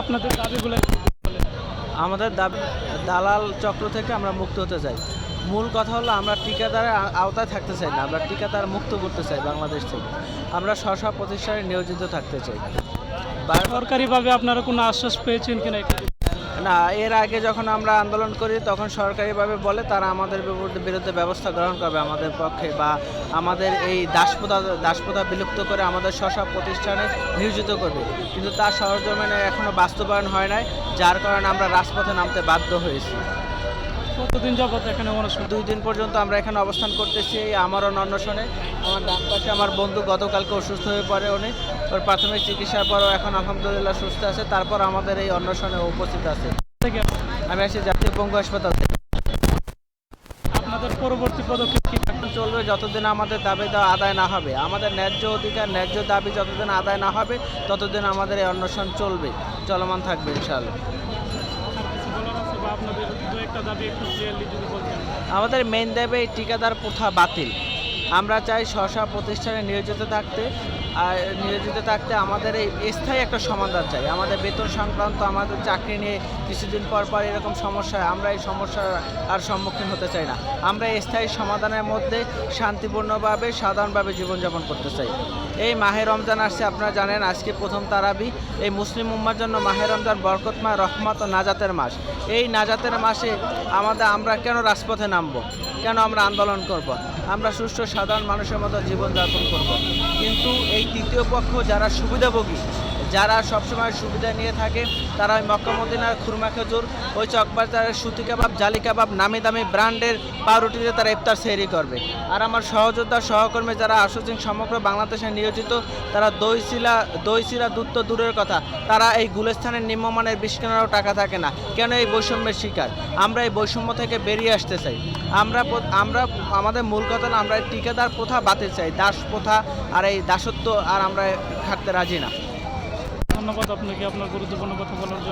আপনাদের দাবিগুলো আমাদের দাবি দালাল চক্র থেকে আমরা মুক্ত হতে চাই। মূল কথা হলো আমরা টিকাদারের আওতায় থাকতে চাই না আমরা টিকাদার মুক্ত করতে চাই বাংলাদেশ থেকে। আমরা স্ব প্রতিষ্ঠানে নিয়োজিত থাকতে চাই। সরকারিভাবে আপনারা কোনো আশ্বাস পেয়েছেন কিনা না, এর আগে যখন আমরা আন্দোলন করি, তখন সরকারিভাবে বলে তারা আমাদের বিরুদ্ধে- ব্যবস্থা গ্রহণ করবে আমাদের পক্ষে বা আমাদের এই দাসপ্রথা দাসপ্রথা বিলুপ্ত করে আমাদের স্ব প্রতিষ্ঠানে নিয়োজিত করবে। কিন্তু তার সরজমিনে এখনও বাস্তবায়ন হয় নাই, যার কারণে আমরা রাজপথে নামতে বাধ্য হয়েছি। কতদিন যাবত এখানে অনুষ্ঠান দুই দিন পর্যন্ত আমরা এখানে অবস্থান করতেছি এই আমার অন্বেষণে আমার ডান পাশে আমার বন্ধু গতকালকে অসুস্থ হয়ে পড়ে উনি। ওর প্রাথমিক চিকিৎসার পরও এখন আলহামদুলিল্লাহ সুস্থ আছে। তারপর আমাদের এই অন্বেষণে উপস্থিত আছে। আমি আসছি জাতীয় পঙ্গু হাসপাতাল থেকে। আপনাদের পরবর্তী পদক্ষেপ কি? চলবে যতদিন আমাদের দাবি দেওয়া আদায় না হবে। আমাদের ন্যায্য অধিকার ন্যায্য দাবি যতদিন আদায় না হবে ততদিন আমাদের এই অন্বেষণ চলবে। চলমান থাকবে ইনশাআল্লাহ আর কিছু বলার আছে আপনাদের একটা দাবি আমাদের মেন দেবে এই ঠিকাদার প্রথা বাতিল। আমরা চাই স্ব প্রতিষ্ঠানে নিয়োজিত থাকতে, আর নিয়োজিত থাকতে আমাদের এই স্থায়ী একটা সমাধান চাই। আমাদের বেতন সংক্রান্ত আমাদের চাকরি নিয়ে কিছুদিন পর পর এরকম সমস্যা। আমরা এই সমস্যার আর সম্মুখীন হতে চাই না। আমরা স্থায়ী সমাধানের মধ্যে শান্তিপূর্ণভাবে, সাধারণভাবে জীবনযাপন করতে চাই। এই মাহে রমজান আসছে, আপনারা জানেন, আজকে প্রথম তারাবি। এই মুসলিম উম্মার জন্য মাহে রমজান বরকতময়, রহমত ও নাজাতের মাস। এই নাজাতের মাসে আমাদের আমরা কেন রাজপথে নামবো? কেন আমরা আন্দোলন করব। আমরা সুস্থ সাধারণ মানুষের মতো জীবনযাপন করব। কিন্তু এই তৃতীয় পক্ষ যারা সুবিধাভোগী যারা সবসময় সুবিধা নিয়ে থাকে, তারা ওই মক্কামদিনার খুরমা খেজুর, ওই চকবাজারের সুতি কাবাব, জালি কাবাব নামি দামি ব্র্যান্ডের পাউরুটিতে তারা ইফতার সেরি করবে। আর আমার সহযোদ্ধা, সহকর্মী যারা আসুচিং সমগ্র বাংলাদেশে নিয়োজিত, তারা দই শিলা দই শিলা দুধ তো দূরের কথা, তারা এই গুলস্থানের নিম্নমানের বিষ কেনারও টাকা থাকে না। কেন এই বৈষম্যের শিকার? আমরা এই বৈষম্য থেকে বেরিয়ে আসতে চাই। আমরা আমরা আমাদের মূল কথা আমরা টিকাদার প্রথা বাতিল চাই, দাস প্রথা আর এই দাসত্ব আর আমরা খাটতে রাজি না। ধন্যবাদ আপনাকে আপনার গুরুত্বপূর্ণ কথা বলার জন্য।